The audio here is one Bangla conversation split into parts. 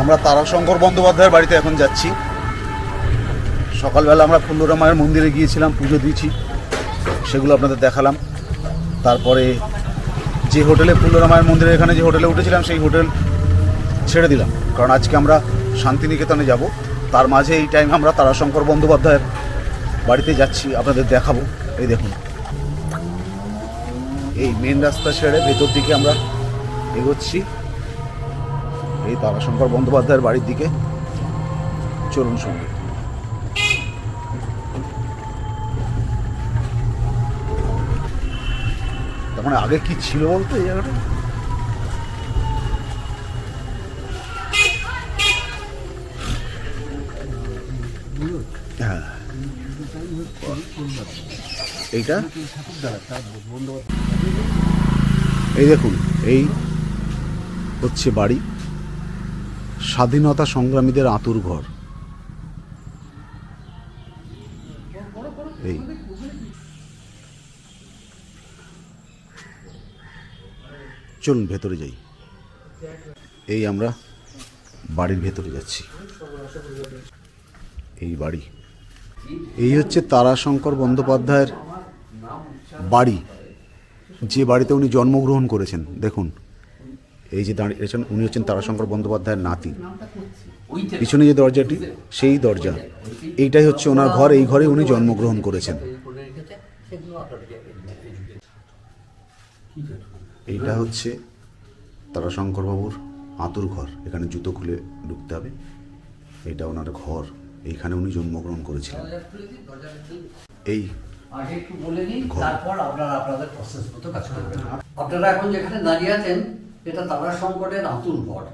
আমরা তারাশঙ্কর বন্দ্যোপাধ্যায়ের বাড়িতে এখন যাচ্ছি। সকালবেলা আমরা ফুল্লরামায়ের মন্দিরে গিয়েছিলাম, পুজো দিয়েছি। সেগুলো আপনাদের দেখালাম। তারপরে যে হোটেলে ফুল্লরামায়ের মন্দিরের এখানে যে হোটেলে উঠেছিলাম, সেই হোটেল ছেড়ে দিলাম। কারণ আজকে আমরা শান্তিনিকেতনে যাব। তার মাঝে এই টাইম আমরা তারাশঙ্কর বন্দ্যোপাধ্যায়ের বাড়িতে যাচ্ছি। আপনাদের দেখাবো। এই দেখুন। এই মেন রাস্তা ছেড়ে ভেতর দিকে আমরা এগোচ্ছি। এই তারাশঙ্কর বন্দ্যোপাধ্যায়ের বাড়ির দিকে। চলুন সঙ্গে। তার মানে আগে কি ছিল বলতো এই জায়গাটা? হ্যাঁ। এইটা? এই দেখুন, এই হচ্ছে বাড়ি। স্বাধীনতা সংগ্রামীদের আতুর ঘর। এই। চলুন ভেতরে যাই। এই আমরা বাড়ির ভেতরে যাচ্ছি। এই বাড়ি। এই হচ্ছে তারাশঙ্কর বন্দ্যোপাধ্যায়ের বাড়ি। যে বাড়িতে উনি জন্মগ্রহণ করেছেন। দেখুন। এই যে দাঁড়িয়ে রয়েছেন উনি হচ্ছেন তারাশঙ্কর বন্দ্যোপাধ্যায়ের নাতি। পিছনে যে দরজাটি সেই দরজা। এইটাই হচ্ছে ওনার ঘর এই ঘরে উনি জন্মগ্রহণ করেছেন। এইটা হচ্ছে তারাশঙ্কর বাবুর আতুর ঘর। এখানে জুতো খুলে ঢুকতে হবে। এটা ওনার ঘর। এইখানে উনি জন্মগ্রহণ করেছিলেন। এই আগে একটু বলে নিই। তারপর আপনারা আপনাদের প্রসেস মতো কাজ করবেন। আপনারা এখন যেখানে দাঁড়িয়ে আছেন এটা তারা সংকটের আতুর ঘর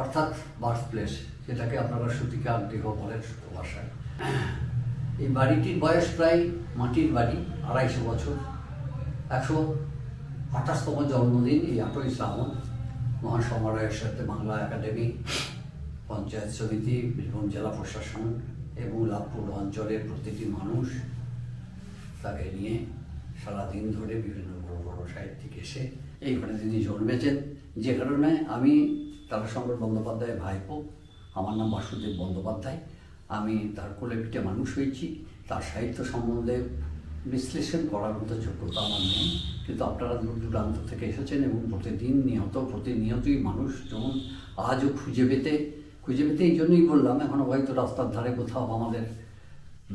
অর্থাৎ বার্থ প্লেস যেটাকে আপনারা সুতিকা গৃহ বলেন ভাষায়। এই বাড়িটির বয়স প্রায় মাটির বাড়ি, আড়াইশো বছর। একশো আঠাশতম জন্মদিন এই আটই শ্রাবণ মহাসমারোহের সাথে বাংলা একাডেমি, পঞ্চায়েত সমিতি, বীরভূম জেলা প্রশাসন এবং লাভপুর অঞ্চলের প্রতিটি মানুষ তাকে নিয়ে সারাদিন ধরে বিভিন্ন বড় বড় সাহিত্যিক এসে এইখানে তিনি জন্মেছেন যে কারণে আমি তারাশঙ্কর বন্দ্যোপাধ্যায়ের ভাইপো, আমার নাম বাসুদেব বন্দ্যোপাধ্যায়, আমি তার কোলে পিঠে মানুষ হয়েছি, তার সাহিত্য সম্বন্ধে বিশ্লেষণ করার মতো যোগ্যতা আমার নেই, কিন্তু আপনারা দূর দূরান্ত থেকে এসেছেন এবং প্রতিদিন নিহত, প্রতিনিয়তই মানুষ যেমন আজও খুঁজে পেতে খুঁজে পেতে এই জন্যই বললাম এখনও হয়তো রাস্তার ধারে কোথাও আমাদের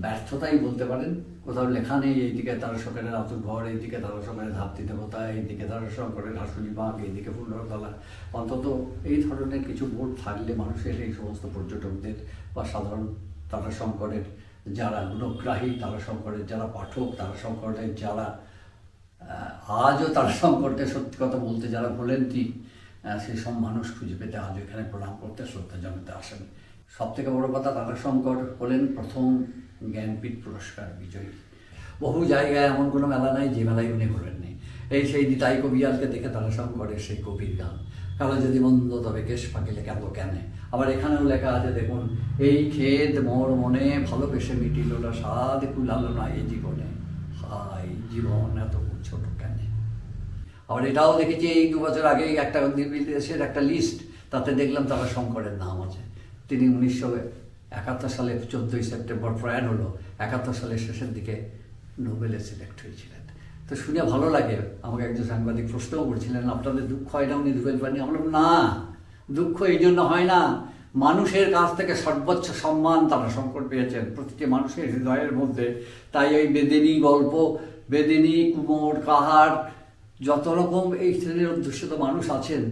ব্যর্থতাই বলতে পারেন। কোথাও লেখা নেই, এইদিকে তারা সকালের আতুর ঘর এইদিকে তারা সকালের ধাপ্তি দেবতা এইদিকে তারা সকালের হাসুলি বাঘ, এইদিকে ফুলতলা অন্তত এই ধরনের কিছু বোর্ড থাকলে মানুষের এই সমস্ত পর্যটকদের বা সাধারণ তারা শঙ্করের যারা গুণগ্রাহী তারা শঙ্করের যারা পাঠক তারা শঙ্করের যারা আজও তারা শঙ্করকে সত্যি কথা বলতে যারা ভোলেন্টি সেই সব মানুষ খুঁজে পেতে আজও এখানে প্রণাম করতে, শ্রদ্ধা জানাতে আসেন। সব থেকে বড় কথা, তারাশঙ্কর হলেন প্রথম জ্ঞানপীঠ পুরস্কার বিজয়ী। বহু জায়গায় এমন কোনো মেলা নাই, যে মেলায় উনি ঘোরেননি এই সেই নিতাই কবিয়ালকে দেখে তারাশঙ্করের সেই কবির গান। কালো যদি মন্দ, তবে কেশ ফাঁকিলে কেন কেন? আবার এখানেও লেখা আছে, দেখুন, এই খেদ মোর মনে ভালোবেসে মিটিল না সাদ কুলালো না এই জীবনে। হাই জীবন এত ছোট কেন? আবার এটাও দেখেছি, এই দু বছর আগেই একটা দেশের একটা লিস্ট তাতে দেখলাম তারা শঙ্করের নাম আছে। তিনি উনিশশো একাত্তর সালে চোদ্দোই সেপ্টেম্বর প্রয়াণ হলো। একাত্তর সালের শেষের দিকে নোবেলে সিলেক্ট হয়েছিলেন। তো শুনে ভালো লাগে। আমাকে একজন সাংবাদিক প্রশ্নও করছিলেন, আপনাদের দুঃখ হয় না উনি নোবেল পাননি? আমরা না, দুঃখ এই জন্য হয় না। মানুষের কাছ থেকে সর্বোচ্চ সম্মান তারা শঙ্কর পেয়েছেন। প্রতিটি মানুষের হৃদয়ের মধ্যে তাই ওই বেদিনী গল্প, বেদিনী কুমোর কাহার, যত রকম এই শ্রেণির অধ্যুষিত মানুষ আছেন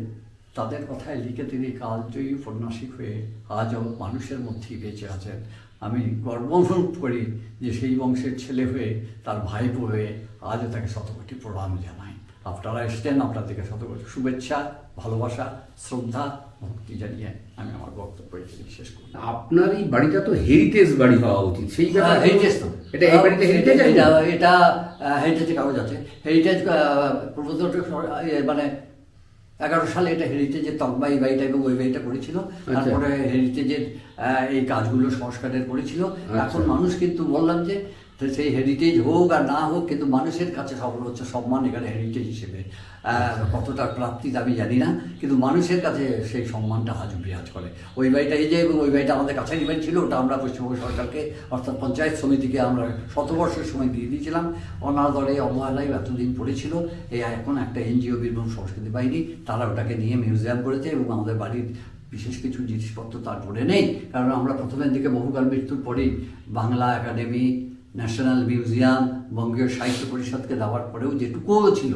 তাদের কথায় লিখে তিনি কালজয়ী উপন্যাসিক হয়ে আজও মানুষের মধ্যেই বেঁচে আছেন। আমি গর্ব অনুভব করি যে সেই বংশের ছেলে হয়ে তার ভাইপো হয়ে আজও তাকে শতকোটি প্রণাম জানাই। আপনারা এসছেন আপনাদেরকে শতকোটি শুভেচ্ছা ভালোবাসা শ্রদ্ধা ভক্তি জানিয়ে আমি আমার বক্তব্য এখানে শেষ করি। আপনার এই বাড়িটা তো হেরিটেজ বাড়ি হওয়া উচিত। সেই হেরিটেজ তো এটা এই বাড়িতে হেরিটেজ এটা হেরিটেজে কাগজ আছে। হেরিটেজ মানে এগারো সালে এটা হেরিটেজের তকমা এই বাড়িটা এবং ওই বাড়িটা করেছিল আচ্ছা। তারপরে হেরিটেজের আহ, এই কাজগুলো সংস্কারের করেছিল আচ্ছা। এখন মানুষ কিন্তু বললাম যে সেই হেরিটেজ হোক আর না হোক, কিন্তু মানুষের কাছে সর্বোচ্চ সম্মান এখানে হেরিটেজ হিসেবে। কতটা প্রাপ্তি আমি জানি না, কিন্তু মানুষের কাছে সেই সম্মানটা আজও বিরাজ করে। ওই বাড়িটা এই যে, এবং ওই বাড়িটা আমাদের কাছারি বাড়ি ছিল, ওটা আমরা পশ্চিমবঙ্গ সরকারকে, অর্থাৎ পঞ্চায়েত সমিতিকে আমরা শতবর্ষের সময় দিয়ে দিয়েছিলাম। অনাদরে অবহেলায় এতদিন পড়েছিল এই এখন একটা এনজিও বীরভূম সংস্কৃতি বাহিনী, তারা ওটাকে নিয়ে মিউজিয়াম করেছে এবং আমাদের বাড়ির বিশেষ কিছু জিনিসপত্র তার জন্য নেই। কারণ আমরা প্রথমের দিকে বহুকাল মৃত্যুর পরেই বাংলা একাডেমি ন্যাশনাল মিউজিয়াম বঙ্গীয় সাহিত্য পরিষদকে দেওয়ার পরেও যেটুকুও ছিল,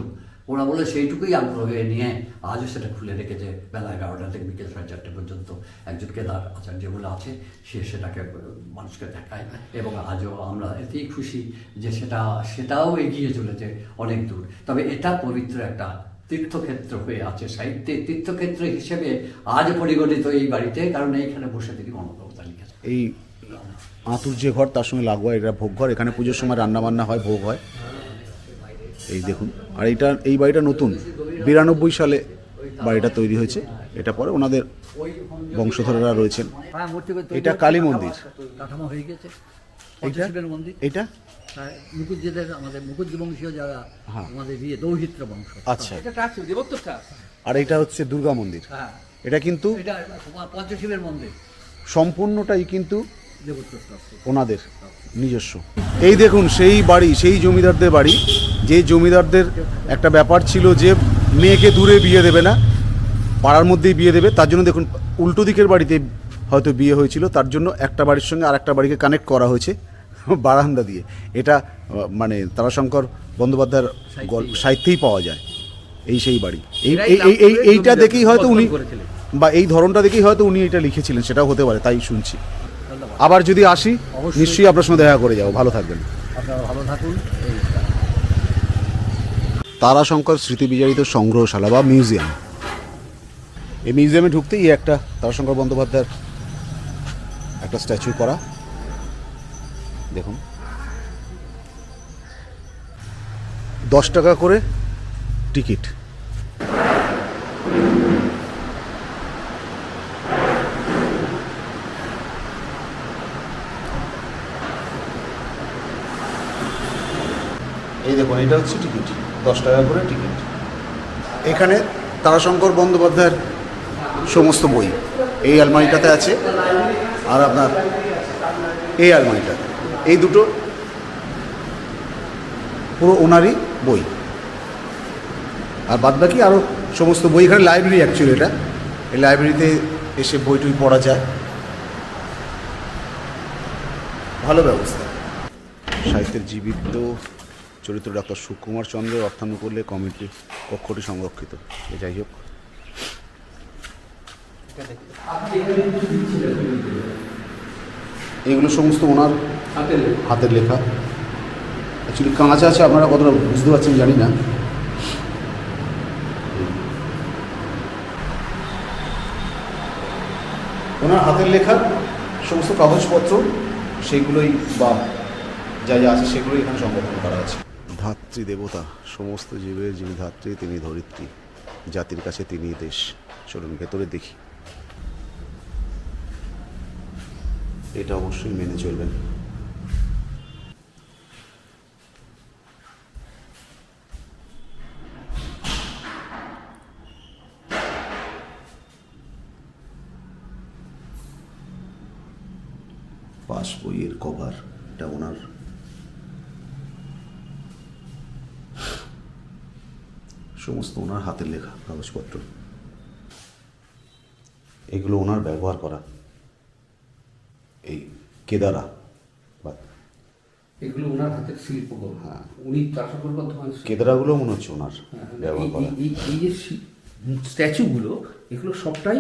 ওরা বলে সেইটুকুই আগ্রহে নিয়ে আজও সেটা খুলে রেখেছে বেলা এগারোটা থেকে বিকেল সাড়ে চারটে পর্যন্ত। একজন কেদার আচার্য বলে আছে, সে সেটাকে মানুষকে দেখায় এবং আজও আমরা এতেই খুশি যে সেটা, সেটাও এগিয়ে চলেছে অনেক দূর। তবে এটা পবিত্র একটা তীর্থক্ষেত্র হয়ে আছে সাহিত্যে। তীর্থক্ষেত্র হিসেবে আজ পরিগণিত এই বাড়িতে, কারণ এইখানে বসে তিনি মনোকবিতা লিখেছেন এই আঁতুর যে ঘর তার সঙ্গে লাগোয়া এটা ভোগ ঘর। এখানে পুজোর সময় রান্না বান্না হয় ভোগ হয়। এই দেখুন। আর এইটা এই বাড়িটা নতুন। বিরানব্বই সালে বাড়িটা তৈরি হয়েছে। এটা পরে ওনাদের বংশধরেরা রয়েছেন। এটা কালী মন্দির। কাঠামো হয়ে গেছে। মন্দির। এটা হ্যাঁ, মুকুজ্জিদের আমাদের মুকুজ্জি বংশীয় যারা। আমাদের ইয়ে দৌহিত্র বংশ। আচ্ছা। এটা ট্রাস্ট আর এটা হচ্ছে দুর্গা মন্দির। হ্যাঁ। এটা কিন্তু এটা পঞ্চশিবের মন্দির। সম্পূর্ণটাই কিন্তু ওনাদের নিজস্ব। এই দেখুন সেই বাড়ি সেই জমিদারদের বাড়ি যে জমিদারদের একটা ব্যাপার ছিল যে মেয়েকে দূরে বিয়ে দেবে না পাড়ার মধ্যেই বিয়ে দেবে তার জন্য দেখুন উল্টো দিকের বাড়িতে হয়তো বিয়ে হয়েছিল তার জন্য একটা বাড়ির সঙ্গে আর একটা বাড়িকে কানেক্ট করা হয়েছে বারান্দা দিয়ে। এটা মানে তারাশঙ্কর বন্দ্যোপাধ্যায়ের গল্প সাহিত্যেই পাওয়া যায় এই সেই বাড়ি। এই এই- এইটা দেখেই হয়তো উনি বা এই ধরনটা দেখেই হয়তো উনি এটা লিখেছিলেন সেটাও হতে পারে তাই শুনছি। আবার যদি আসি নিশ্চয়ই আপনার সঙ্গে দেখা করে যাব। ভালো থাকবেন। আপনারা ভালো থাকুন। তারাশঙ্কর স্মৃতি সংগ্রহশালা বা মিউজিয়াম। এই মিউজিয়ামে ঢুকতেই একটা তারাশঙ্কর বন্দ্যোপাধ্যায়ের একটা স্ট্যাচু করা। দেখুন। দশ টাকা করে টিকিট। দেখুন এটা হচ্ছে টিকিট, দশ টাকা করে টিকিট। এখানে তারাশঙ্কর বন্দ্যোপাধ্যায়ের সমস্ত বই এই আলমারিটাতে আছে আর আপনার এই আলমারিটা এই দুটো পুরো ওনারই বই। আর বাদ বাকি আরও সমস্ত বই, এখানে লাইব্রেরি অ্যাকচুয়ালি এটা। এই লাইব্রেরিতে এসে বই টই পড়া যায়। ভালো ব্যবস্থা। সাহিত্যের জীবিত চরিত্র ডাক্তার সুকুমার চন্দ্রের অর্থানুকূল্যে কমিটি কক্ষটি সংরক্ষিত। এ যাই হোক। এগুলো সমস্ত ওনার হাতের লেখা। হাতের লেখা। অ্যাকচুয়ালি কাঁচ আছে আপনারা কতটা বুঝতে পারছেন জানি না। ওনার হাতের লেখা সমস্ত কাগজপত্র সেগুলোই বা যা যা আছে সেগুলোই এখানে সংরক্ষণ করা আছে। ধাত্রী দেবতা, সমস্ত জীবের যিনি ধাত্রী, তিনি ধরিত্রী। জাতির কাছে তিনি দেশ। চলুন, ভেতরে দেখি। এটা অবশ্যই মেনে চলবেন। পাস বইয়ের কভার এটা ওনার সমস্ত ওনার হাতের লেখা কাগজপত্র। এগুলো ওনার ব্যবহার করা। এই কেদারা বা এগুলো ওনার হাতের শিল্পকর্ম হ্যাঁ। উনি তারাশঙ্কর বর্ধমান কেদারাগুলো মনে হচ্ছে ওনার ব্যবহার করা। এই এই যে স্ট্যাচুগুলো এগুলো সবটাই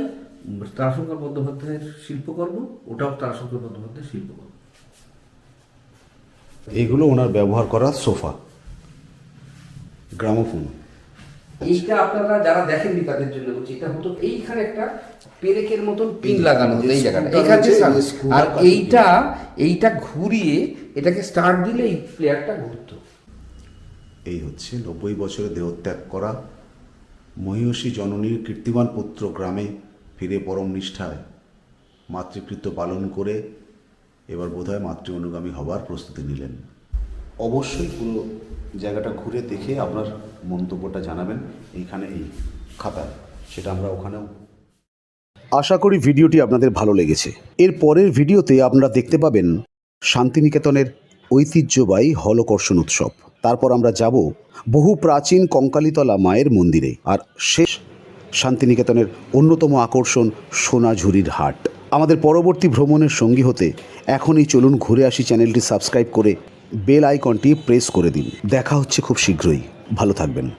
তারাশঙ্কর বন্দ্যোপাধ্যায়ের শিল্পকর্ম ওটাও তারাশঙ্কর বন্দ্যোপাধ্যায়ের শিল্পকর্ম। এইগুলো ওনার ব্যবহার করা সোফা গ্রামোফোন। এইটা আপনারা যারা দেখেননি তাদের জন্য বলছি এটা হতো এইখানে একটা পেরেকের মতন পিন লাগানো হতো এই জায়গাটা। এখানে আর এইটা এইটা ঘুরিয়ে এটাকে স্টার্ট দিলে এই প্লেয়ারটা ঘুরতো। এই হচ্ছে নব্বই বছরে দেহত্যাগ করা মহিষী জননীর কীর্তিমান পুত্র গ্রামে ফিরে পরম নিষ্ঠায় মাতৃকৃত্য পালন করে এবার বোধহয় মাতৃ অনুগামী হবার প্রস্তুতি নিলেন। অবশ্যই পুরো জায়গাটা ঘুরে দেখে আপনার মন্তব্যটা জানাবেন এইখানে এই খাতায়, সেটা আমরা ওখানেও আশা করি ভিডিওটি আপনাদের ভালো লেগেছে। এর পরের ভিডিওতে আপনারা দেখতে পাবেন শান্তিনিকেতনের ঐতিহ্যবাহী হলকর্ষণ উৎসব। তারপর আমরা যাব বহু প্রাচীন কঙ্কালীতলা মায়ের মন্দিরে, আর শেষ শান্তিনিকেতনের অন্যতম আকর্ষণ সোনাঝুরির হাট। আমাদের পরবর্তী ভ্রমণের সঙ্গী হতে এখনই চলুন ঘুরে আসি চ্যানেলটি সাবস্ক্রাইব করে বেল আইকনটি প্রেস করে দিন। দেখা হচ্ছে খুব শীঘ্রই। ভালো থাকবেন।